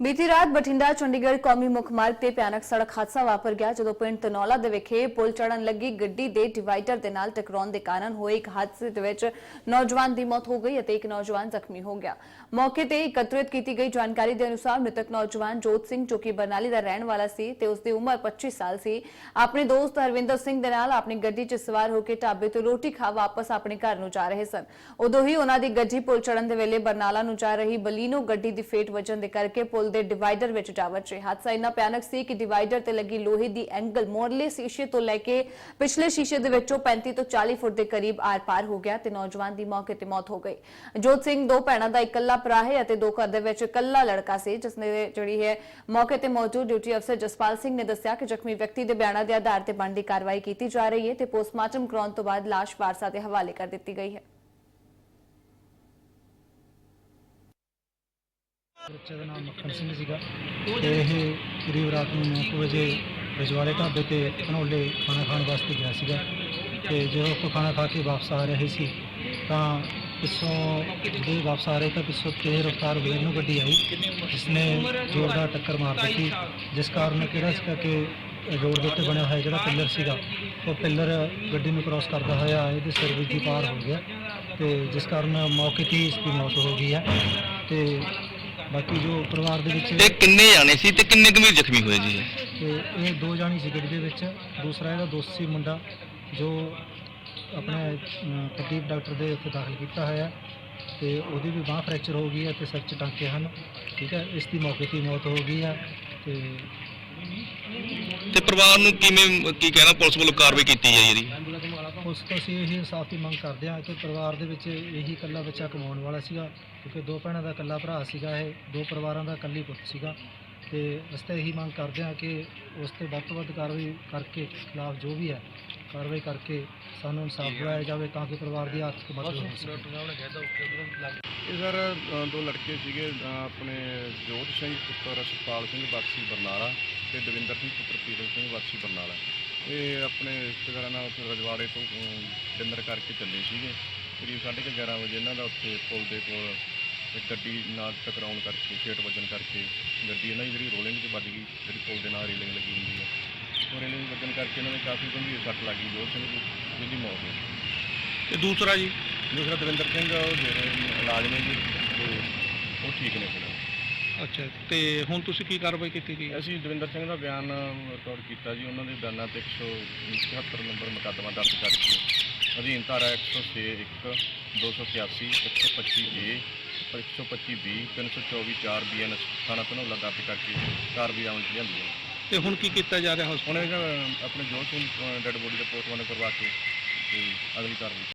ਬੀਤੀ ਰਾਤ ਬਠਿੰਡਾ, ਚੰਡੀਗੜ੍ਹ ਕੌਮੀ ਮੁੱਖ ਮਾਰਗ ਤੇ ਭਿਆਨਕ ਸੜਕ ਹਾਦਸਾ ਵਾਪਰ ਗਿਆ, ਜਦੋਂ ਪਿੰਡ ਤਨੌਲਾ ਦੇ ਵਿਖੇ ਪੁਲ ਚੜਨ ਲੱਗੀ। ਗੱਡੀ ਦੇ ਡਿਵਾਈਡਰ ਦੇ ਨਾਲ ਟਕਰਾਉਣ ਦੇ ਕਾਰਨ ਹੋਏ ਇੱਕ ਹਾਦਸੇ ਦੇ ਵਿੱਚ ਨੌਜਵਾਨ ਦੀ ਮੌਤ ਹੋ ਗਈ ਅਤੇ ਇੱਕ ਨੌਜਵਾਨ ਜ਼ਖਮੀ ਹੋ ਗਿਆ। ਮੌਕੇ ਤੇ ਇਕੱਤਰਿਤ ਕੀਤੀ ਗਈ ਜਾਣਕਾਰੀ ਦੇ ਅਨੁਸਾਰ ਮ੍ਰਿਤਕ ਨੌਜਵਾਨ ਜੋਤ ਸਿੰਘ, ਜੋ ਕਿ ਬਰਨਾਲੀ ਦਾ ਰਹਿਣ ਵਾਲਾ ਸੀ ਤੇ ਉਸ ਦੀ ਉਮਰ 25 ਸਾਲ ਸੀ, ਆਪਣੇ ਦੋਸਤ ਹਰਵਿੰਦਰ ਸਿੰਘ ਦੇ ਨਾਲ ਆਪਣੀ ਗੱਡੀ 'ਚ ਸਵਾਰ ਹੋ ਕੇ ਢਾਬੇ ਤੋਂ ਰੋਟੀ ਖਾ ਵਾਪਸ ਆਪਣੇ ਘਰ ਨੂੰ ਜਾ ਰਹੇ ਸਨ। ਉਦੋਂ ਹੀ ਉਹਨਾਂ ਦੀ ਗੱਡੀ ਪੁਲ ਚੜਨ ਦੇ ਵੇਲੇ ਬਰਨਾਲਾ ਨੂੰ ਜਾ ਰਹੀ ਬਲੀਨੋ ਗੱਡੀ ਦੀ ਫੇਟ ਵੱਜਣ ਦੇ ਕਰਕੇ ਪੁਲ ਦੇ ਡਿਵਾਈਡਰ ਵਿੱਚ ਜਾ ਵੱਜੇ ਹਾਦਸਾ ਇੰਨਾ ਭਿਆਨਕ ਸੀ ਕਿ ਡਿਵਾਈਡਰ ਤੇ ਲੱਗੀ ਲੋਹੇ ਦੀ ਐਂਗਲ ਮੋਰਲੇ ਸ਼ੀਸ਼ੇ ਤੋਂ ਲੈ ਕੇ ਪਿਛਲੇ ਸ਼ੀਸ਼ੇ ਦੇ ਵਿੱਚੋਂ 35 ਤੋਂ 40 ਫੁੱਟ ਦੇ ਕਰੀਬ ਆਰ-ਪਾਰ ਹੋ ਗਿਆ ਤੇ ਨੌਜਵਾਨ ਦੀ ਮੌਕੇ ਤੇ ਮੌਤ ਹੋ ਗਈ। ਜੋਤ ਸਿੰਘ ਦੋ ਭੈਣਾਂ ਦਾ ਇਕੱਲਾ ਭਰਾ ਹੈ ਅਤੇ ਦੋ ਘਰ ਦੇ ਵਿੱਚ ਇਕੱਲਾ ਲੜਕਾ ਸੀ ਜਿਸ ਨੇ ਜਿਹੜੀ ਹੈ ਮੌਕੇ ਤੇ ਮੌਜੂਦ ਡਿਊਟੀ ਅਫਸਰ ਜਸਪਾਲ ਸਿੰਘ ਨੇ ਦੱਸਿਆ ਕਿ ਜ਼ਖਮੀ ਵਿਅਕਤੀ ਦੇ ਬਿਆਨਾਂ ਦੇ ਆਧਾਰ ਤੇ ਬਣਦੀ ਕਾਰਵਾਈ ਕੀਤੀ ਜਾ ਰਹੀ ਹੈ ਤੇ ਪੋਸਟਮਾਰਟਮ ਕਰਾਉਣ ਤੋਂ ਬਾਅਦ ਲਾਸ਼ ਵਾਰਸਾਂ ਦੇ ਹਵਾਲੇ ਕਰ ਦਿੱਤੀ ਗਈ ਹੈ। ਬੱਚੇ ਦਾ ਨਾਮ ਮੱਖਣ ਸਿੰਘ ਸੀਗਾ ਤੇ ਇਹ ਕਰੀਬ ਰਾਤ ਨੂੰ 9 ਵਜੇ ਰਜਵਾਲੇ ਢਾਬੇ ਤੇ ਧਨੌਲੇ ਖਾਣਾ ਖਾਣ ਵਾਸਤੇ ਗਿਆ ਸੀਗਾ ਤੇ ਜਦੋਂ ਉਹ ਖਾਣਾ ਖਾ ਕੇ ਵਾਪਸ ਆ ਰਹੇ ਸੀ ਤਾਂ ਪਿੱਛੋਂ ਜਿਹੜੇ ਵਾਪਸ ਆ ਰਹੇ ਤਾਂ ਪਿੱਛੋਂ ਤੇਜ਼ ਰਫ਼ਤਾਰ ਬਲੈਨੋ ਗੱਡੀ ਆਈ ਜਿਸ ਨੇ ਜ਼ੋਰਦਾਰ ਟੱਕਰ ਮਾਰ ਦਿੱਤੀ, ਜਿਸ ਕਾਰਨ ਕਿਹੜਾ ਸੀਗਾ ਕਿ ਰੋਡ ਦੇ ਉੱਤੇ ਬਣਿਆ ਹੋਇਆ ਜਿਹੜਾ ਪਿੱਲਰ ਸੀਗਾ, ਉਹ ਪਿੱਲਰ ਗੱਡੀ ਨੂੰ ਕ੍ਰਾਸ ਕਰਦਾ ਹੋਇਆ ਇਹਦੇ ਸਿਰ ਵਿੱਚ ਹੀ ਪਾਰ ਹੋ ਗਿਆ ਤੇ ਜਿਸ ਕਾਰਨ ਮੌਕੇ ਤੇ ਇਸ ਦੀ ਮੌਤ ਹੋ ਗਈ ਹੈ ਤੇ ਬਾਕੀ ਜੋ ਪਰਿਵਾਰ ਦੇ ਵਿੱਚ ਤੇ ਕਿੰਨੇ ਜਾਣੇ ਸੀ ਤੇ ਕਿੰਨੇ ਗੰਭੀਰ ਜ਼ਖਮੀ ਹੋਏ ਜੀ? ਤੇ ਇਹ ਦੋ ਜਾਣੀ ਸੀ ਗੱਡੀ ਦੇ ਵਿੱਚ ਦੂਸਰਾ ਇਹਦਾ ਦੋਸਤ ਸੀ ਮੁੰਡਾ ਜੋ ਆਪਣੇ ਅਮ, ਪ੍ਰਦੀਪ ਡਾਕਟਰ ਦੇ ਉੱਤੇ ਦਾਖਲ ਕੀਤਾ ਹੋਇਆ ਹੈ ਤੇ ਉਹਦੀ ਵੀ ਬਾਹ ਫ੍ਰੈਕਚਰ ਹੋ ਗਈ ਹੈ ਤੇ ਸਿਰ 'ਚ ਟਾਂਕੇ ਹਨ ਠੀਕ ਹੈ ਇਸ ਦੀ ਮੌਕੇ ਤੇ ਹੀ ਮੌਤ ਹੋ ਗਈ ਹੈ ਤੇ ਤੇ ਪਰਿਵਾਰ ਨੂੰ ਕਿਵੇਂ ਕੀ ਕਹਿਣਾ ਪੁਲਿਸ ਵੱਲੋਂ ਕਾਰਵਾਈ ਕੀਤੀ ਜਾਈ ਇਹਦੀ ਉਸ ਤੋਂ ਅਸੀਂ ਇਹ ਇਨਸਾਫ ਦੀ ਮੰਗ ਕਰਦੇ ਹਾਂ ਕਿ ਪਰਿਵਾਰ ਦੇ ਵਿੱਚ ਇਹੀ ਇਕੱਲਾ ਬੱਚਾ ਕਮਾਉਣ ਵਾਲਾ ਸੀਗਾ ਕਿਉਂਕਿ ਦੋ ਭੈਣਾਂ ਦਾ ਇਕੱਲਾ ਭਰਾ ਸੀਗਾ ਇਹ ਦੋ ਪਰਿਵਾਰਾਂ ਦਾ ਇਕੱਲੀ ਪੁੱਤ ਸੀਗਾ। ਤੇ ਅਸੀਂ ਤਾਂ ਇਹੀ ਮੰਗ ਕਰਦੇ ਹਾਂ ਕਿ ਉਸ ਤੇ ਵੱਧ ਤੋਂ ਵੱਧ ਕਾਰਵਾਈ ਕਰਕੇ ਖਿਲਾਫ ਜੋ ਵੀ ਹੈ ਕਾਰਵਾਈ ਕਰਕੇ ਸਾਨੂੰ ਇਨਸਾਫ ਦਿਵਾਇਆ ਜਾਵੇ ਤਾਂ ਕਿ ਪਰਿਵਾਰ ਦੀ ਆਰਥਿਕ ਮਦਦ ਹੋ ਸਕੇ। ਇਹ ਸਰ ਦੋ ਲੜਕੇ ਸੀਗੇ ਆਪਣੇ ਜੋਤ ਸਿੰਘ ਪੁੱਤਰ ਸੁਖਪਾਲ ਸਿੰਘ ਵਾਸੀ ਬਰਨਾਲਾ ਤੇ ਦਵਿੰਦਰ ਸਿੰਘ ਪੁੱਤਰ ਪੀਰਨ ਸਿੰਘ ਵਾਸੀ ਬਰਨਾਲਾ। ਇਹ ਆਪਣੇ ਰਿਸ਼ਤੇਦਾਰਾਂ ਨਾਲ ਉੱਥੇ ਰਜਵਾੜੇ ਤੋਂ ਡਿਨਰ ਕਰਕੇ ਚੱਲੇ ਸੀਗੇ। ਕਰੀਬ 11:30 ਵਜੇ ਇਹਨਾਂ ਦਾ ਉੱਥੇ ਪੁਲ ਦੇ ਕੋਲ ਇੱਕ ਗੱਡੀ ਨਾਲ ਟਕਰਾਉਣ ਕਰਕੇ ਫੇਟ ਵੱਜਣ ਕਰਕੇ ਗੱਡੀ ਇਹਨਾਂ ਦੀ ਜਿਹੜੀ ਰੋਲਿੰਗ 'ਚ ਵੱਜ ਗਈ ਜਿਹੜੀ ਪੁਲ ਦੇ ਨਾਲ ਰੇਲਿੰਗ ਲੱਗੀ ਹੁੰਦੀ ਹੈ ਉਹ ਰੇਲਿੰਗ ਵੱਜਣ ਕਰਕੇ ਇਹਨਾਂ ਦੇ ਕਾਫੀ ਗੰਭੀਰ ਸੱਟ ਲੱਗੀ ਜੋਤ ਸਿੰਘ ਦੀ ਜਿਹਦੀ ਮੌਤ ਹੋ ਗਈ ਤੇ ਦੂਸਰਾ ਜੀ? ਦੂਸਰਾ ਦਵਿੰਦਰ ਸਿੰਘ ਉਹ ਜਿਹੜੇ ਇਲਾਜ ਨੇ ਜੀ ਤੇ ਉਹ ਠੀਕ ਨੇ ਫਿਰ। ਅੱਛਾ ਤੇ ਹੁਣ ਤੁਸੀਂ ਕੀ ਕਾਰਵਾਈ ਕੀਤੀ ਜੀ? ਅਸੀਂ ਦਵਿੰਦਰ ਸਿੰਘ ਦਾ ਬਿਆਨ ਰਿਕਾਰਡ ਕੀਤਾ ਜੀ। ਉਹਨਾਂ ਦੇ ਬਿਆਨਾਂ ਤੇ 177 ਨੰਬਰ ਮੁਕੱਦਮਾ ਦਰਜ ਕਰਕੇ ਅਧੀਨ ਧਾਰਾ 106 1 281 125 ਏ 125 ਬੀ 324 4 ਬੀਐਨਐਸ ਥਾਣਾ ਧਨੌਲਾ ਦਰਜ ਕਰਕੇ ਕਾਰਵਾਈ ਅਮਲ 'ਚ ਲਿਆਂਦੀ ਹੈ। ਤੇ ਹੁਣ ਕੀ ਕੀਤਾ ਜਾ ਰਿਹਾ ਹਸਪਤਾਲ ਹੁਣ ਇਹ ਆਪਣੇ ਜੋਤ ਸਿੰਘ ਡੈਡ ਬੋਡੀ ਦਾ ਪੋਸਟਮਾਰਟਮ ਕਰਵਾ ਕੇ ਤੇ ਅਗਲੀ ਕਾਰਵਾਈ